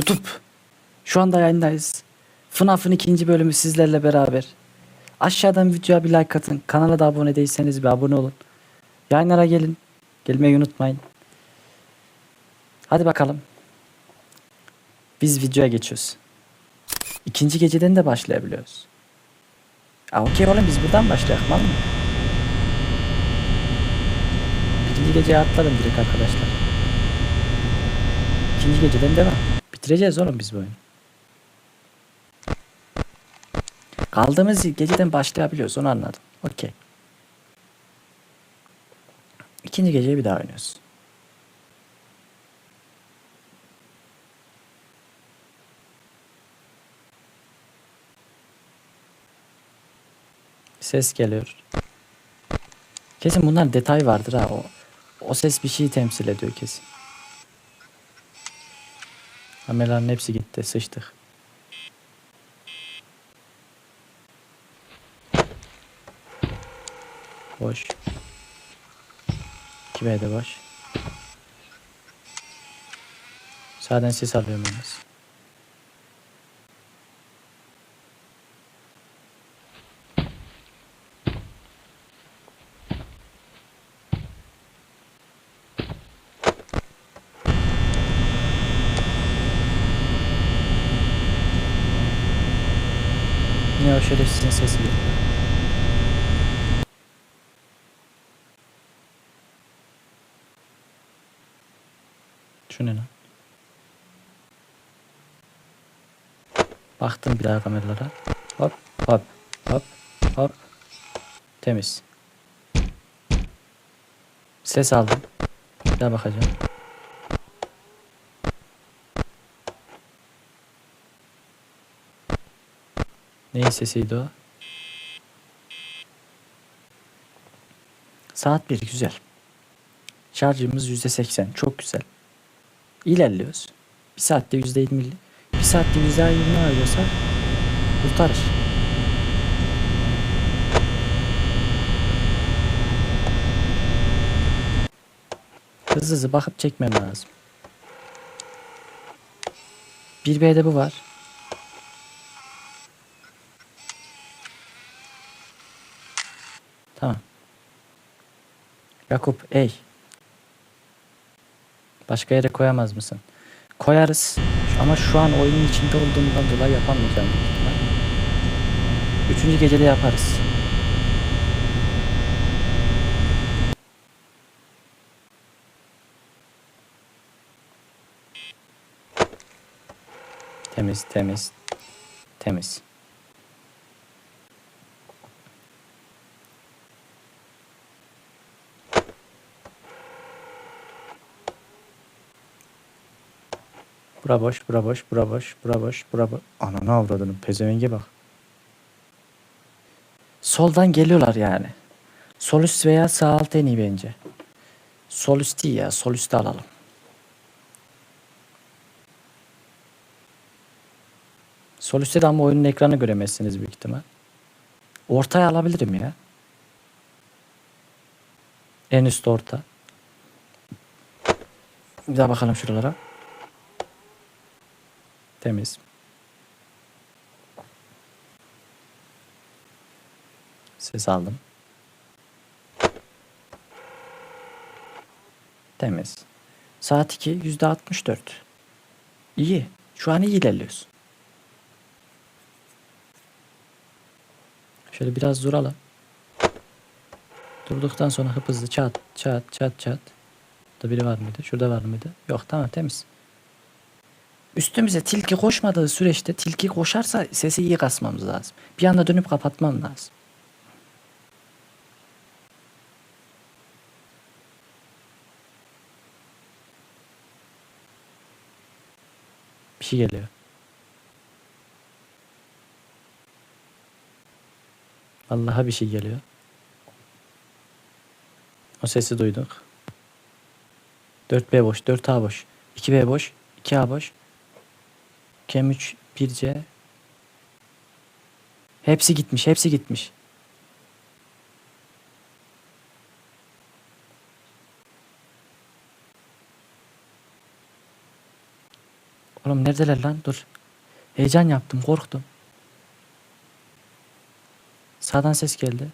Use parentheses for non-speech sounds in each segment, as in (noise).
YouTube. Şu anda yayındayız. FNAF'ın ikinci bölümü sizlerle beraber. Aşağıdan videoya bir like atın. Kanala da abone değilseniz bir abone olun. Yayınlara gelin. Gelmeyi unutmayın. Hadi bakalım. Biz videoya geçiyoruz. İkinci geceden de başlayabiliyoruz. Aa, okey oğlum biz buradan başlayalım mı? Birinci geceye atladım direkt arkadaşlar. İkinci geceden devam. Bitireceğiz oğlum biz bu oyunu. Kaldığımız geceden başlayabiliyoruz onu anladım. Okey. İkinci geceyi bir daha oynuyoruz. Ses geliyor. Kesin bunlar detay vardır ha. O, o ses bir şeyi temsil ediyor kesin. Kameraların hepsi gitti. Sıçtık. Boş. 2B de boş. Sağdan ses alıyorum yalnız. Yine o şerefsizin sesi geliyor. Şu ne lan? Baktım bir daha kameralara. Hop hop hop hop. Temiz. Ses aldım. Bir daha bakacağım. Neyin sesiydi o? Saat 1 güzel. Şarjımız %80 çok güzel. İlerliyoruz. Bir saatte %20 bir saatte %20 alıyorsak kurtarır. Hızlı hızlı bakıp çekmem lazım. 1B'de bu var. Tamam. Yakup ey. Başka yere koyamaz mısın? Koyarız. Ama şu an oyunun içinde olduğundan dolayı yapamayacağım. Üçüncü gecede yaparız. Temiz, temiz, temiz. Bura boş, bura boş, bura boş, bura boş, bura boş. Ananı avradının pezevenge bak. Soldan geliyorlar yani. Sol üst veya sağ alt en iyi bence. Sol üst iyi ya, sol üstü alalım. Sol üstte de ama oyunun ekranı göremezsiniz büyük ihtimal. Ortaya alabilirim ya. En üst orta. Bir daha bakalım şuralara. Temiz. Ses aldım. Temiz. Saat 2 yüzde 64. İyi. Şu an iyi ilerliyoruz. Şöyle biraz duralım. Durduktan sonra hıp hızlı çat çat çat çat. Burada biri var mıydı? Şurada var mıydı? Yok tamam temiz. Üstümüze tilki koşmadığı süreçte tilki koşarsa sesi iyi kasmamız lazım. Bir anda dönüp kapatmam lazım. Bir şey geliyor. Allah'a bir şey geliyor. O sesi duyduk. 4B boş, 4A boş, 2B boş, 2A boş. Kem 3, 1C. Hepsi gitmiş, hepsi gitmiş. Oğlum ne Neredeler lan? Dur. Heyecan yaptım. Korktum. Sağdan ses geldi.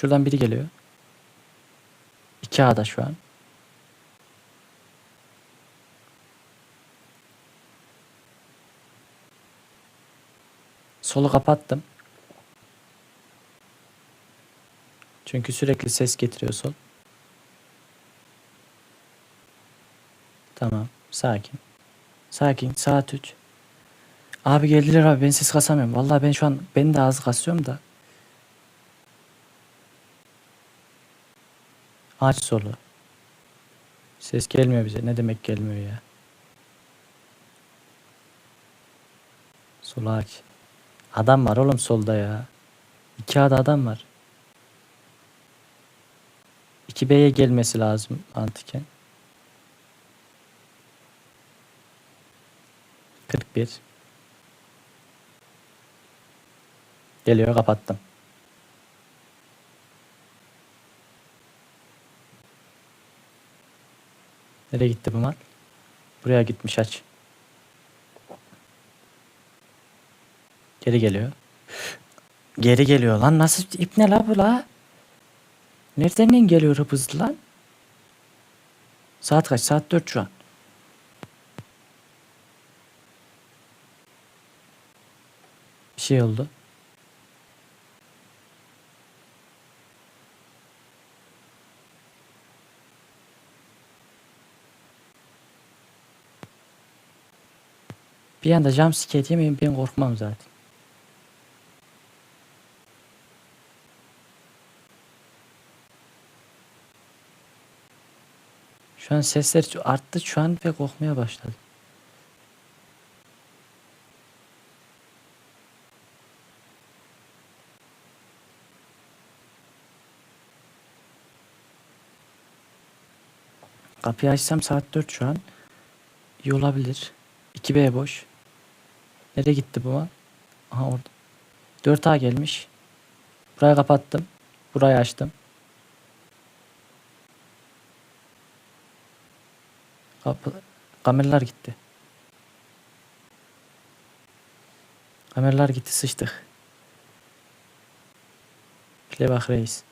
Şuradan biri geliyor. İki A'da şu an. Solu kapattım. Çünkü sürekli ses getiriyor sol. Tamam. Sakin. Sakin. Saat 3. Abi geldiler abi ben ses kasamıyorum. Vallahi ben şu an ben de az kasıyorum da. Aç solu. Ses gelmiyor bize. Ne demek gelmiyor ya? Solu aç. Adam var oğlum solda ya. İki ada adam var. 2B'ye gelmesi lazım mantıken. 41. Geliyor kapattım. Nereye gitti bu mal? Buraya gitmiş aç. Geri geliyor. Geri geliyor lan nasıl ip ne la bu la? Nereden geliyor hızlı lan? Saat kaç? Saat 4 şu an. Bir şey oldu. Bir anda jump scare yemeyin ben korkmam zaten. Şu an sesler arttı şu an ve korkmaya başladı. Kapıyı açsam saat 4 şu an. İyi olabilir. 2B boş. Nereye gitti bu? Aha orada. 4A gelmiş. Burayı kapattım. Burayı açtım. Kapı, kameralar gitti. Kameralar gitti sıçtık. Bile bak reis.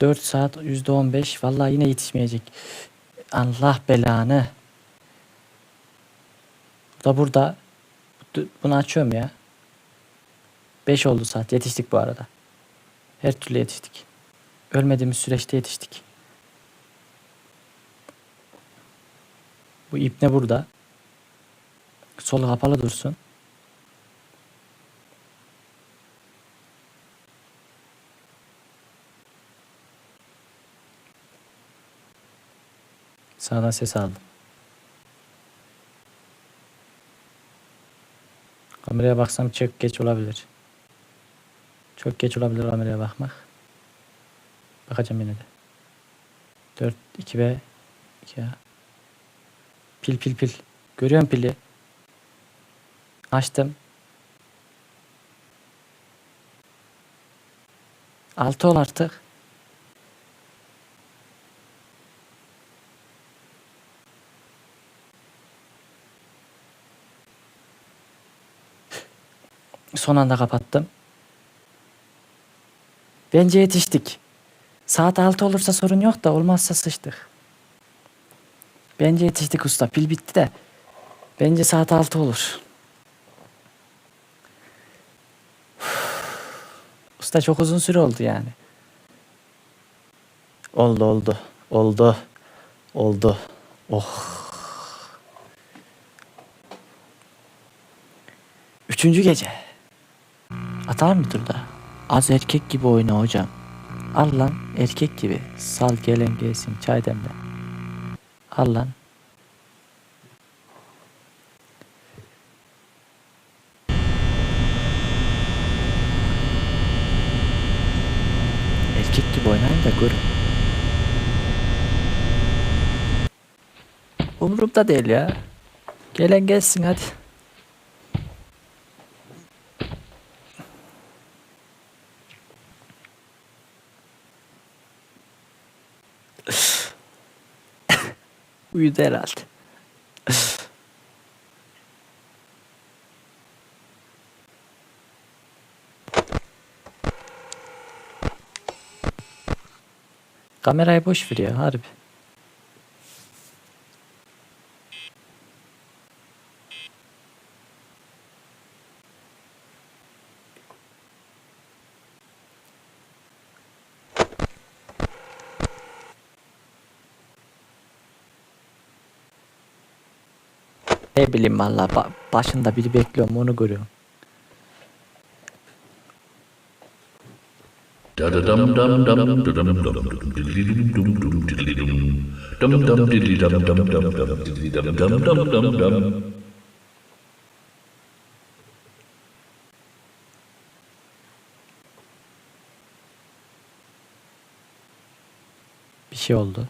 4 saat %15 vallahi yine yetişmeyecek. Allah belanı. Bu da burada. Bu- Bunu açıyorum ya. 5 oldu saat. Yetiştik bu arada. Her türlü yetiştik. Ölmediğimiz süreçte yetiştik. Bu ipne burada. Solu kapalı dursun. Sağdan ses aldım. Kameraya baksam çok geç olabilir. Çok geç olabilir kameraya bakmak. Bakacağım yine de. 4 2 B 2 A. Pil pil pil. Görüyorum pili. Açtım. 6 ol artık. Son anda kapattım. Bence yetiştik. Saat 6 olursa sorun yok da olmazsa sıçtık. Bence yetiştik usta. Pil bitti de. Bence saat 6 olur. (sighs) Usta çok uzun süre oldu yani. Oldu oldu. Oldu. Oldu. Oh. Üçüncü gece. Atar mı turda? Az erkek gibi oyna hocam. Al lan erkek gibi. Sal gelen gelsin çay demle. Al lan. Erkek gibi oynayın da görün. Umurumda değil ya. Gelen gelsin hadi. Uyudu herhalde. Kamerayı boş ver ya harbi. Ne bileyim valla ba- başında biri bekliyorum onu görüyorum. Da da dum dum dum da dum dum dum diddly dum dum dum diddly dum dum dum diddly dum dum dum dum diddly dum dum dum dum dum Bir şey oldu.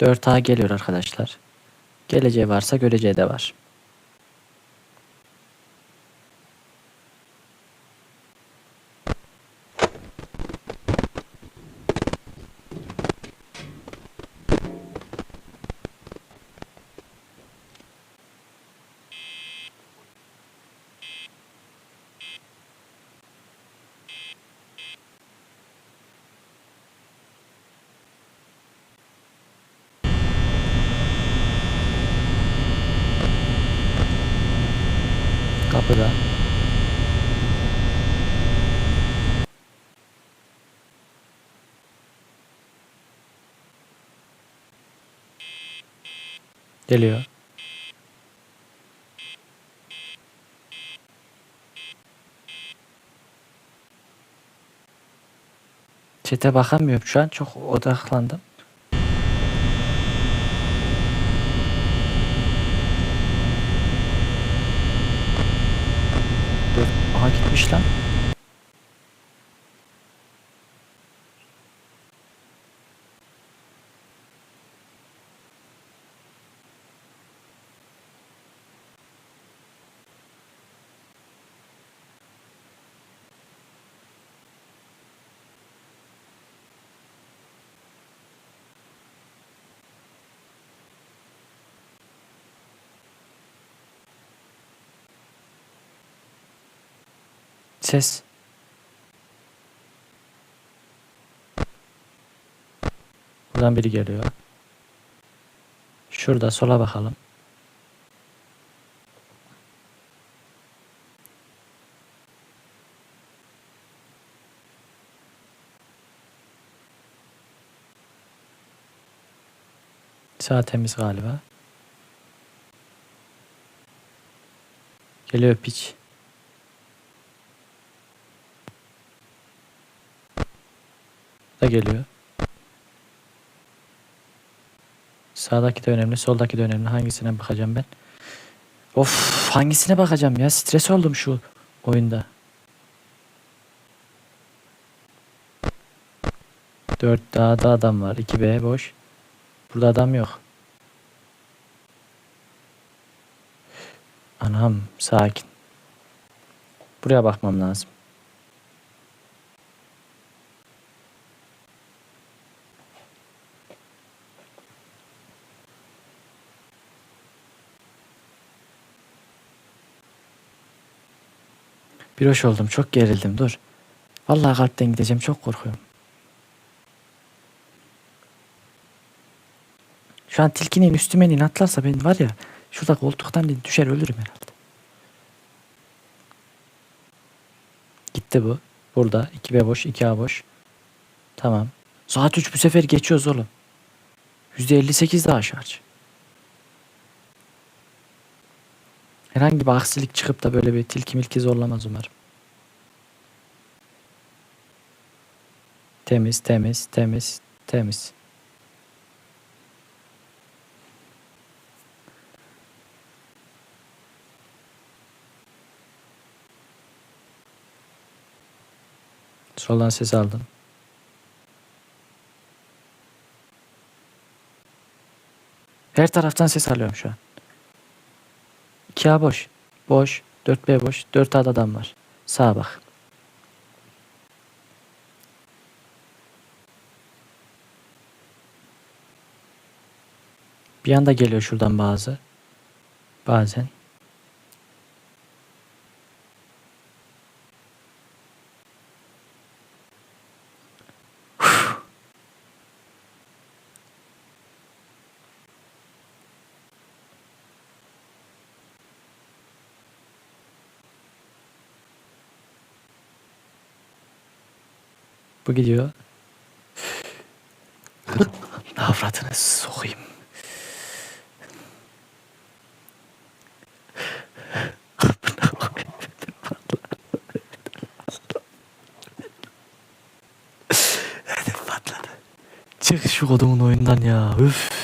4A geliyor arkadaşlar. Geleceği varsa göreceği de var. Geliyor. Çete bakamıyorum şu an çok odaklandım. Aha gitmiş lan. Ses. Buradan biri geliyor. Şurada sola bakalım. Sağ temiz galiba. Geliyor piç. Da geliyor. Sağdaki de önemli, soldaki de önemli. Hangisine bakacağım ben? Of, hangisine bakacağım ya? Stres oldum şu oyunda. 4 daha da adam var. 2B boş. Burada adam yok. Anam sakin. Buraya bakmam lazım. Bir hoş oldum. Çok gerildim. Dur. Vallahi kalpten gideceğim. Çok korkuyorum. Şu an tilkinin üstüme inin atlarsa ben var ya şurada koltuktan düşer ölürüm herhalde. Gitti bu. Burada. 2B boş. 2A boş. Tamam. Saat 3 bu sefer geçiyoruz oğlum. %58 daha şarj. Herhangi bir aksilik çıkıp da böyle bir tilki milki zorlamaz umarım. Temiz, temiz, temiz, temiz. Soldan ses aldım. Her taraftan ses alıyorum şu an. 2A boş. Boş. 4B boş. 4A'da adam var. Sağa bak. Bir anda geliyor şuradan bazı. Bazen. Bu gidiyor. (laughs) Avradını sokayım. (laughs) Çık şu kodumun oyundan ya. Üf.